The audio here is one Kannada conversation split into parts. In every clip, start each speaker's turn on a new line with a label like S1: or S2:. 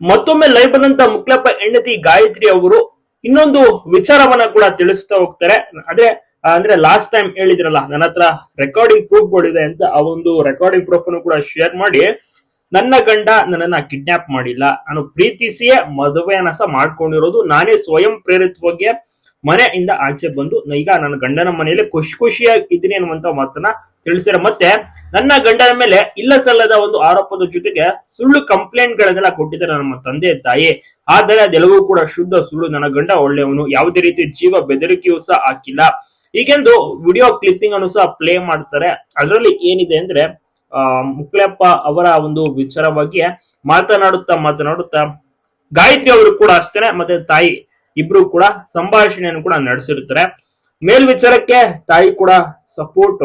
S1: ಮತ್ತೊಮ್ಮೆ ಲೈವ್ ಬಂದಂತ ಮುಕ್ಲಪ್ಪ ಹೆಂಡತಿ ಗಾಯತ್ರಿ ಅವರು ಇನ್ನೊಂದು ವಿಚಾರವನ್ನ ಕೂಡ ತಿಳಿಸ್ತಾ ಹೋಗ್ತಾರೆ. ಅದೇ ಅಂದ್ರೆ ಲಾಸ್ಟ್ ಟೈಮ್ ಹೇಳಿದ್ರಲ್ಲ, ನನ್ನ ಹತ್ರ ರೆಕಾರ್ಡಿಂಗ್ ಪ್ರೂಫ್ ಕೊಡಿದೆ ಅಂತ ಆ ಒಂದು ರೆಕಾರ್ಡಿಂಗ್ ಪ್ರೂಫ್ ಅನ್ನು ಕೂಡ ಶೇರ್ ಮಾಡಿ, ನನ್ನ ಗಂಡ ನನ್ನನ್ನ ಕಿಡ್ನಾಪ್ ಮಾಡಿಲ್ಲ. ನಾನು ಪ್ರೀತಿಸಿಯೇ ಮದುವೆಯನ್ನ ಸಹ ಮಾಡ್ಕೊಂಡಿರೋದು. ನಾನೇ ಸ್ವಯಂ ಪ್ರೇರಿತವಾಗಿ ಮನೆಯಿಂದ ಆಚೆ ಬಂದು ಈಗ ನನ್ನ ಗಂಡನ ಮನೆಯಲ್ಲಿ ಖುಷಿ ಖುಷಿಯಾಗಿ ಇದ್ದೀನಿ ಅನ್ನುವಂತ ಮಾತನ್ನ ತಿಳಿಸಿರ ಮತ್ತೆ ನನ್ನ ಗಂಡನ ಮೇಲೆ ಇಲ್ಲ ಸಲ್ಲದ ಒಂದು ಆರೋಪದ ಜೊತೆಗೆ ಸುಳ್ಳು ಕಂಪ್ಲೇಂಟ್ ಗಳನ್ನೆಲ್ಲ ಕೊಟ್ಟಿದ್ದಾರೆ ನಮ್ಮ ತಂದೆ ತಾಯಿ. ಆದರೆ ಅದೆಲ್ಲವೂ ಕೂಡ ಶುದ್ಧ ಸುಳ್ಳು ನನ್ನ ಗಂಡ ಒಳ್ಳೆಯವನು. ಯಾವುದೇ ರೀತಿ ಜೀವ ಬೆದರಿಕೆಯೂ ಸಹ ಹಾಕಿಲ್ಲ. ಈಗೆಂದು ವಿಡಿಯೋ ಕ್ಲಿಪ್ಪಿಂಗ್ ಅನ್ನು ಸಹ ಪ್ಲೇ ಮಾಡ್ತಾರೆ. ಅದರಲ್ಲಿ ಏನಿದೆ ಅಂದ್ರೆ, ಆ, ಮುಕ್ಲೆಪ್ಪ ಅವರ ಒಂದು ವಿಚಾರವಾಗಿ ಮಾತನಾಡುತ್ತಾ ಮಾತನಾಡುತ್ತಾ ಗಾಯತ್ರಿ ಅವರು ಕೂಡ ಅಷ್ಟೇನೆ, ಮತ್ತೆ ತಾಯಿ ಇಬ್ರು ಕೂಡ ಸಂಭಾಷಣೆಯನ್ನು ಕೂಡ ನಡೆಸಿರುತ್ತಾರೆ. ಮೇಲ್ವಿಚಾರಕ್ಕೆ ತಾಯಿ ಕೂಡ ಸಪೋರ್ಟ್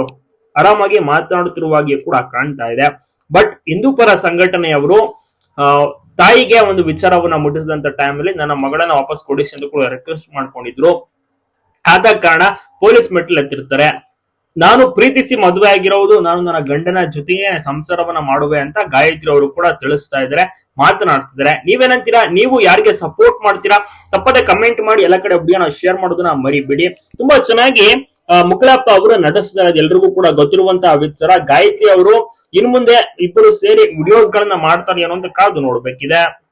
S1: ಆರಾಮಾಗಿ ಮಾತನಾಡುತ್ತಿರುವಾಗೆ ಕೂಡ ಕಾಣ್ತಾ ಇದೆ. ಬಟ್ ಹಿಂದೂಪರ ಸಂಘಟನೆಯವರು ಆ, ತಾಯಿಗೆ ಒಂದು ವಿಚಾರವನ್ನ ಮುಟ್ಟಿಸಿದಂತ ಟೈಮಲ್ಲಿ ನನ್ನ ಮಗಳನ್ನ ವಾಪಸ್ ಕೊಡಿಸಿ ಎಂದು ಕೂಡ ರಿಕ್ವೆಸ್ಟ್ ಮಾಡ್ಕೊಂಡಿದ್ರು. ಆದ ಕಾರಣ ಪೊಲೀಸ್ ಮೆಟ್ಲ್ ಎತ್ತಿರ್ತಾರೆ ನಾನು ಪ್ರೀತಿಸಿ ಮದುವೆ ಆಗಿರೋದು ನಾನು ನನ್ನ ಗಂಡನ ಜೊತೆಗೆ ಸಂಸಾರವನ್ನ ಮಾಡುವೆ ಅಂತ ಗಾಯತ್ರಿ ಅವರು ಕೂಡ ತಿಳಿಸ್ತಾ ಇದ್ದಾರೆ. ಮಾತನಾಡ್ತಿದ್ದಾರೆ. ನೀವೇನಂತೀರಾ? ನೀವು ಯಾರಿಗೆ ಸಪೋರ್ಟ್ ಮಾಡ್ತೀರಾ? ತಪ್ಪದೆ ಕಮೆಂಟ್ ಮಾಡಿ ಎಲ್ಲ ಕಡೆ ವಿಡಿಯೋನ ಶೇರ್ ಮಾಡೋದನ್ನ ಮರಿಬೇಡಿ. ತುಂಬಾ ಚೆನ್ನಾಗಿ ಆ, ಮುಕ್ಲಪ್ಪ ಅವರು ನಡೆಸ್ತಾರೆ ಎಲ್ರಿಗೂ ಕೂಡ ಗೊತ್ತಿರುವಂತಹ ವಿಚಾರ. ಗಾಯತ್ರಿ ಅವರು ಇನ್ ಮುಂದೆ ಇಬ್ಬರು ಸೇರಿ ವಿಡಿಯೋಸ್ ಗಳನ್ನ ಮಾಡ್ತಾರೆ ಅನ್ನೋ ಕಾದು ನೋಡ್ಬೇಕಿದೆ.